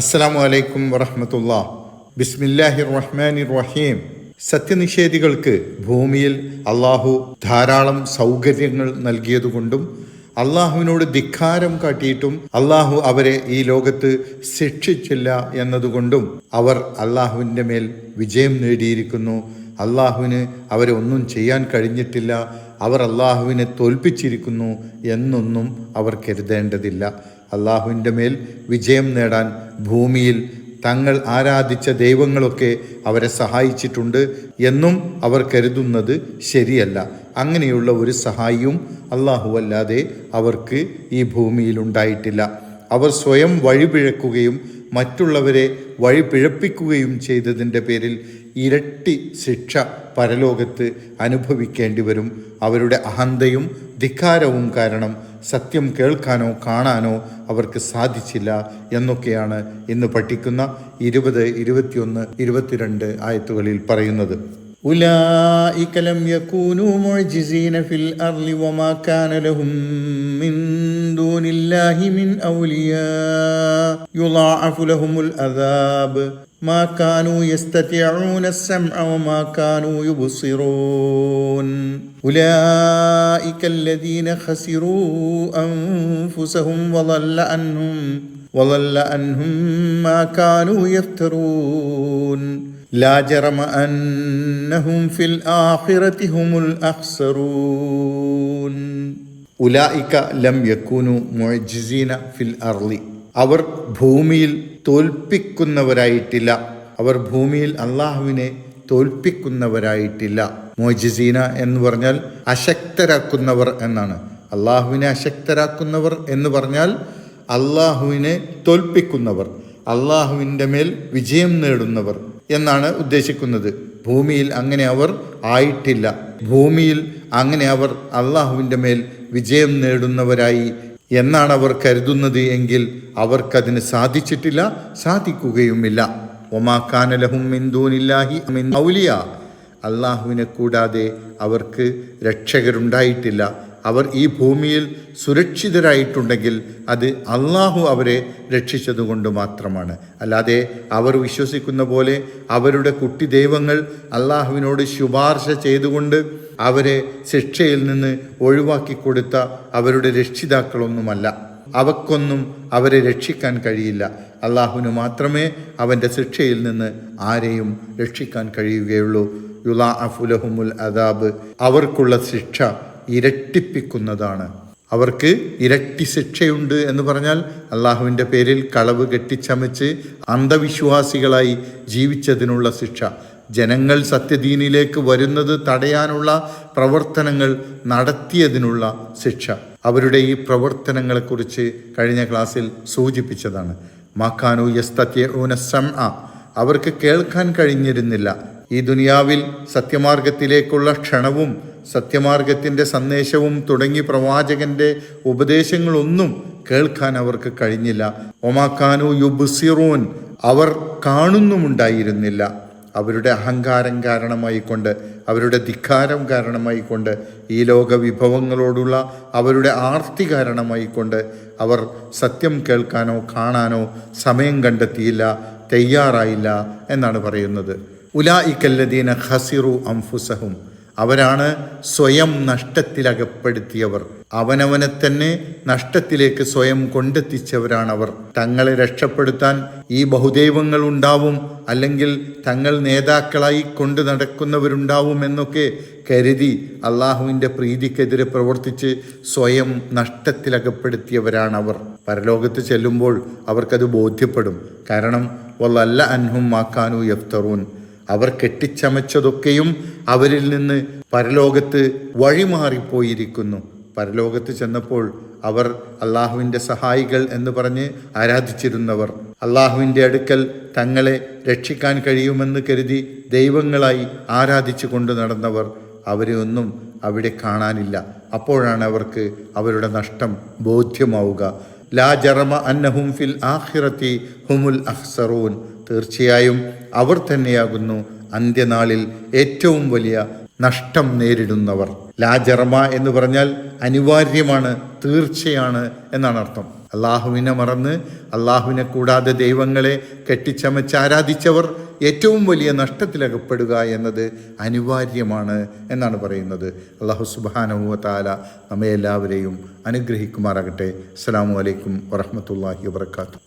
അസ്സലാമു അലൈക്കും വറഹമത്തുള്ള. ബിസ്മില്ലാഹിർ റഹ്മാനി റഹീം സത്യനിഷേധികൾക്ക് ഭൂമിയിൽ അള്ളാഹു ധാരാളം സൗകര്യങ്ങൾ നൽകിയതുകൊണ്ടും അള്ളാഹുവിനോട് ധിക്കാരം കാട്ടിയിട്ടും അള്ളാഹു അവരെ ഈ ലോകത്ത് ശിക്ഷിച്ചില്ല എന്നതുകൊണ്ടും അവർ അള്ളാഹുവിന്റെ മേൽ വിജയം നേടിയിരിക്കുന്നു. അള്ളാഹുവിന് അവരെ ഒന്നും ചെയ്യാൻ കഴിഞ്ഞിട്ടില്ല. അവർ അള്ളാഹുവിനെ തോൽപ്പിച്ചിരിക്കുന്നു എന്നൊന്നും അവർ കരുതേണ്ടതില്ല. അള്ളാഹുവിന്റെ മേൽ വിജയം നേടാൻ ഭൂമിയിൽ തങ്ങൾ ആരാധിച്ച ദൈവങ്ങളൊക്കെ അവരെ സഹായിച്ചിട്ടുണ്ട് എന്നും അവർ കരുതുന്നത് ശരിയല്ല. അങ്ങനെയുള്ള ഒരു സഹായിയും അല്ലാതെ അവർക്ക് ഈ ഭൂമിയിൽ ഉണ്ടായിട്ടില്ല. അവർ സ്വയം വഴിപിഴക്കുകയും മറ്റുള്ളവരെ വഴിപിഴപ്പിക്കുകയും ചെയ്തതിന്റെ പേരിൽ ഇരട്ടി ശിക്ഷ പരലോകത്ത് അനുഭവിക്കേണ്ടി വരും. അവരുടെ അഹന്തയും ധിക്കാരവും കാരണം സത്യം കേൾക്കാനോ കാണാനോ അവർക്ക് സാധിച്ചില്ല എന്നൊക്കെയാണ് ഇന്ന് പഠിക്കുന്ന ഇരുപത് ഇരുപത്തിയൊന്ന് ഇരുപത്തിരണ്ട് ആയത്തുകളിൽ പറയുന്നത് أولئك لم يكونوا معجزين في الأرض وما كان لهم من دون الله من أولياء يضاعف لهم العذاب ما كانوا يستطيعون السمع وما كانوا يبصرون أولئك الذين خسروا أنفسهم وضل عنهم وضل عنهم ما كانوا يفترون لا جرم أنهم في الآخرة هم الأخسرون ഉലായിക്ക ലം യക്കൂനു മൊജിസീന ഫിൽ അർലി അവർ ഭൂമിയിൽ തോൽപ്പിക്കുന്നവരായിട്ടില്ല. അവർ ഭൂമിയിൽ അള്ളാഹുവിനെ തോൽപ്പിക്കുന്നവരായിട്ടില്ല. മോജിസീന എന്ന് പറഞ്ഞാൽ അശക്തരാക്കുന്നവർ എന്നാണ്. അള്ളാഹുവിനെ അശക്തരാക്കുന്നവർ എന്ന് പറഞ്ഞാൽ അള്ളാഹുവിനെ തോൽപ്പിക്കുന്നവർ അള്ളാഹുവിന്റെ മേൽ വിജയം നേടുന്നവർ എന്നാണ് ഉദ്ദേശിക്കുന്നത്. ഭൂമിയിൽ അങ്ങനെ അവർ ആയിട്ടില്ല. ഭൂമിയിൽ അങ്ങനെ അവർ അള്ളാഹുവിന്റെ മേൽ വിജയം നേടുന്നവരായി എന്നാണ് അവർ കരുതുന്നത് എങ്കിൽ അവർക്കതിന് സാധിച്ചിട്ടില്ല സാധിക്കുകയുമില്ല. ഒമാക്കാനലഹും അള്ളാഹുവിനെ കൂടാതെ അവർക്ക് രക്ഷകരുണ്ടായിട്ടില്ല. അവർ ഈ ഭൂമിയിൽ സുരക്ഷിതരായിട്ടുണ്ടെങ്കിൽ അത് അള്ളാഹു അവരെ രക്ഷിച്ചതുകൊണ്ട് മാത്രമാണ്. അല്ലാതെ അവർ വിശ്വസിക്കുന്ന പോലെ അവരുടെ കുട്ടി ദൈവങ്ങൾ അള്ളാഹുവിനോട് ശുപാർശ ചെയ്തുകൊണ്ട് അവരെ ശിക്ഷയിൽ നിന്ന് ഒഴിവാക്കി കൊടുത്ത അവരുടെ രക്ഷിതാക്കളൊന്നുമല്ല. അവക്കൊന്നും അവരെ രക്ഷിക്കാൻ കഴിയില്ല. അള്ളാഹുവിന് മാത്രമേ അവന്റെ ശിക്ഷയിൽ നിന്ന് ആരെയും രക്ഷിക്കാൻ കഴിയുകയുള്ളൂ. യുലാ അഫുലഹുമുൽ അദാബ്. അവർക്കുള്ള ശിക്ഷ ഇരട്ടിപ്പിക്കുന്നതാണ്. അവർക്ക് ഇരട്ടി ശിക്ഷയുണ്ട് എന്ന് പറഞ്ഞാൽ അള്ളാഹുവിന്റെ പേരിൽ കളവ് കെട്ടിച്ചമച്ച് അന്ധവിശ്വാസികളായി ജീവിച്ചതിനുള്ള ശിക്ഷ. ജനങ്ങൾ സത്യദീനിലേക്ക് വരുന്നത് തടയാനുള്ള പ്രവർത്തനങ്ങൾ നടത്തിയതിനുള്ള ശിക്ഷ. അവരുടെ ഈ പ്രവർത്തനങ്ങളെക്കുറിച്ച് കഴിഞ്ഞ ക്ലാസ്സിൽ സൂചിപ്പിച്ചതാണ്. മാക്കാനു യസ്തൂന സം അവർക്ക് കേൾക്കാൻ കഴിഞ്ഞിരുന്നില്ല. ഈ ദുനിയാവിൽ സത്യമാർഗത്തിലേക്കുള്ള ക്ഷണവും സത്യമാർഗത്തിന്റെ സന്ദേശവും തുടങ്ങി പ്രവാചകന്റെ ഉപദേശങ്ങളൊന്നും കേൾക്കാൻ അവർക്ക് കഴിഞ്ഞില്ല. ഒമാക്കാനു യുബുസിറൂൻ അവർ കാണുന്നുമുണ്ടായിരുന്നില്ല. അവരുടെ അഹങ്കാരം കാരണമായി കൊണ്ട് അവരുടെ ധിക്കാരം കാരണമായി കൊണ്ട് ഈ ലോക വിഭവങ്ങളോടുള്ള അവരുടെ ആർത്തി കാരണമായി കൊണ്ട് അവർ സത്യം കേൾക്കാനോ കാണാനോ സമയം കണ്ടെത്തിയില്ല തയ്യാറായില്ല എന്നാണ് പറയുന്നത്. ഉലാ ഇക്കല്ലദീന ഖസിറു അംഫുസഹും. അവരാണ് സ്വയം നഷ്ടത്തിലകപ്പെടുത്തിയവർ. അവനവനെ തന്നെ നഷ്ടത്തിലേക്ക് സ്വയം കൊണ്ടെത്തിച്ചവരാണവർ. തങ്ങളെ രക്ഷപ്പെടുത്താൻ ഈ ബഹുദൈവങ്ങൾ ഉണ്ടാവും അല്ലെങ്കിൽ തങ്ങൾ നേതാക്കളായി കൊണ്ടു നടക്കുന്നവരുണ്ടാവും എന്നൊക്കെ കരുതി അള്ളാഹുവിന്റെ പ്രീതിക്കെതിരെ പ്രവർത്തിച്ച് സ്വയം നഷ്ടത്തിലകപ്പെടുത്തിയവരാണവർ. പരലോകത്ത് ചെല്ലുമ്പോൾ അവർക്കത് ബോധ്യപ്പെടും. കാരണം വല്ല അൻഹും മാക്കാനു യഫ്തറൂൻ. അവർ കെട്ടിച്ചമച്ചതൊക്കെയും അവരിൽ നിന്ന് പരലോകത്ത് വഴിമാറിപ്പോയിരിക്കുന്നു. പരലോകത്ത് ചെന്നപ്പോൾ അവർ അള്ളാഹുവിന്റെ സഹായികൾ എന്ന് പറഞ്ഞ് ആരാധിച്ചിരുന്നവർ. അള്ളാഹുവിന്റെ അടുക്കൽ തങ്ങളെ രക്ഷിക്കാൻ കഴിയുമെന്ന് കരുതി ദൈവങ്ങളായി ആരാധിച്ചു കൊണ്ട് നടന്നവർ അവരെ ഒന്നും അവിടെ കാണാനില്ല. അപ്പോഴാണ് അവർക്ക് അവരുടെ നഷ്ടം ബോധ്യമാവുക. ലാ ജറമ അന്നഹും ഫിൽ ആഖിറത്തി ഹുമുൽ അഹ്സറൂൻ. തീർച്ചയായും അവർ തന്നെയാകുന്നു അന്ത്യനാളിൽ ഏറ്റവും വലിയ നഷ്ടം നേരിടുന്നവർ. ലാജറമ എന്ന് പറഞ്ഞാൽ അനിവാര്യമാണ് തീർച്ചയാണ് എന്നാണ് അർത്ഥം. അള്ളാഹുവിനെ മറന്ന് അള്ളാഹുവിനെ കൂടാതെ ദൈവങ്ങളെ കെട്ടിച്ചമച്ച് ആരാധിച്ചവർ ഏറ്റവും വലിയ നഷ്ടത്തിലകപ്പെടുക എന്നത് അനിവാര്യമാണ് എന്നാണ് പറയുന്നത്. അള്ളാഹു സുബാനഹുവ താല നമ്മെ എല്ലാവരെയും അനുഗ്രഹിക്കുമാറാകട്ടെ. അസ്സാം വലൈക്കും വറഹമത്തല്ലാഹി വാത്തു